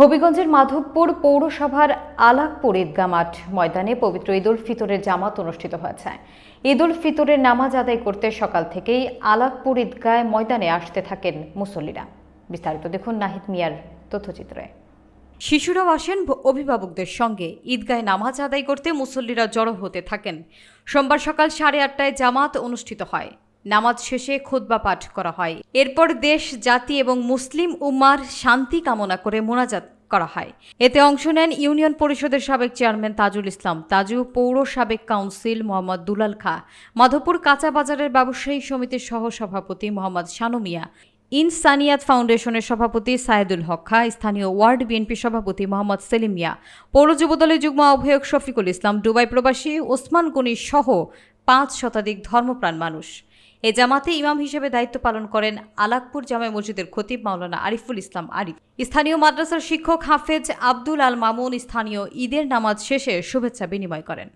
হবিগঞ্জের মাধবপুর পৌরসভার আলাকপুর ঈদগাহ মাঠ ময়দানে পবিত্র ঈদুল ফিতরের জামাত অনুষ্ঠিত হয়েছে। ঈদুল ফিতরের নামাজ আদায় করতে সকাল থেকেই আলাকপুর ঈদগায় ময়দানে আসতে থাকেন মুসল্লিরা। বিস্তারিত দেখুন নাহিদ মিয়ার তথ্যচিত্রে। শিশুরাও আসেন অভিভাবকদের সঙ্গে। ঈদগায় নামাজ আদায় করতে মুসল্লিরা জড়ো হতে থাকেন। সোমবার সকাল সাড়ে আটটায় জামাত অনুষ্ঠিত হয়। নামাজ শেষে খুতবা পাঠ করা হয়। এরপর দেশ, জাতি এবং মুসলিম উম্মার শান্তি কামনা করে মোনাজাত করা হয়। এতে অংশ নেন ইউনিয়ন পরিষদের সাবেক চেয়ারম্যান তাজুল ইসলাম, তাজু পৌর সাবেক কাউন্সিল মোহাম্মদ দুলাল খা, মাধবপুর কাঁচা বাজারের ব্যবসায়ী সমিতির সহ সভাপতি মোহাম্মদ শানু মিয়া, ইনসানিয়াত ফাউন্ডেশনের সভাপতি সায়েদুল হক খা, স্থানীয় ওয়ার্ড বিএনপি সভাপতি মোহাম্মদ সেলিম মিয়া, পৌর যুবদলের যুগ্ম আহ্বায়ক শফিকুল ইসলাম, দুবাই প্রবাসী ওসমান গনি সহ পাঁচ শতাধিক ধর্মপ্রাণ মানুষ। এ জামাতে ইমাম হিসেবে দায়িত্ব পালন করেন আলাকপুর জামে মসজিদের খতিব মাওলানা আরিফুল ইসলাম আরিফ। স্থানীয় মাদ্রাসার শিক্ষক হাফেজ আব্দুল আল মামুন স্থানীয় ঈদের নামাজ শেষে শুভেচ্ছা বিনিময় করেন।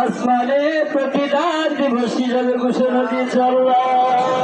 আসমানে প্রতিদান দিবস ঘোষণা দিয়েছে আল্লাহ।